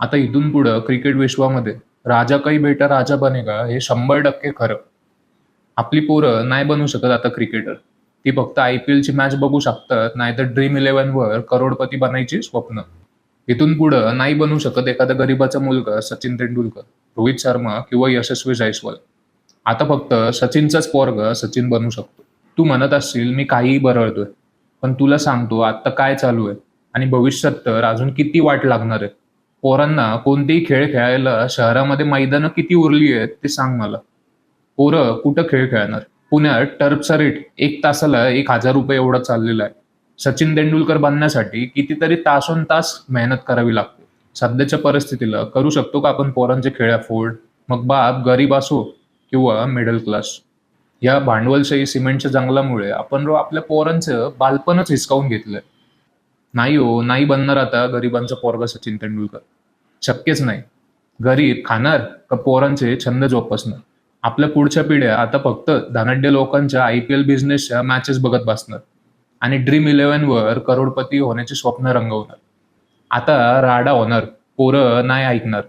आता इथून पुढं क्रिकेट विश्वामध्ये राजा काही बेटा राजा बनेगा हे शंभर टक्के खरं. आपली पोरं नाही बनू शकत आता क्रिकेटर ती फक्त आय पी एलची मॅच बघू शकतात नाहीतर ड्रीम इलेव्हनवर करोडपती बनायची स्वप्न. इथून पुढं नाही बनू शकत एखादा गरीबाचा मुलगा सचिन तेंडुलकर रोहित शर्मा किंवा यशस्वी जयस्वाल. आता फक्त सचिनचाच पोरग सचिन बनू शकतो. तू म्हणत असशील मी काहीही बरळतोय. पण तुला सांगतो आता काय चालू आहे? आणि भविष्यात तर अजून किती वाट लागणार आहे? पोरांना कोणतेही खेळ खेळायला शहरामध्ये मैदानं किती उरली आहेत ते सांग मला. पोरं कुठं खेळ खेळणार? पुण्यात टर्फचा रेट एक तासाला एक हजार रुपये एवढा चाललेला आहे. सचिन तेंडुलकर बनण्यासाठी कितीतरी तासोन तास मेहनत करावी लागते. सध्याच्या परिस्थितीला करू शकतो का आपण पोरांचे खेळ अफोर्ड? मग बाप गरीब असो किंवा मिडल क्लास या भांडवलशाही सिमेंटच्या जंगलामुळे आपण आपल्या पोरांचं बालपणच हिसकावून घेतलंय. नाही हो नाही बनणार आता. गरिबांचा पोरगा सचिन तेंडुलकर. शक्यच नाही. गरीब खाणार का पोरांचे छंद जोपासणार. आपल्या पुढच्या पिढ्या आता फक्त धनाढ्य लोकांच्या आय पी एल बिझनेसच्या मॅचेस बघत बसणार. आणि ड्रीम इलेव्हनवर करोडपती होण्याचे स्वप्न रंगवणार. आता राडा होणार. पोरं नाही ऐकणार.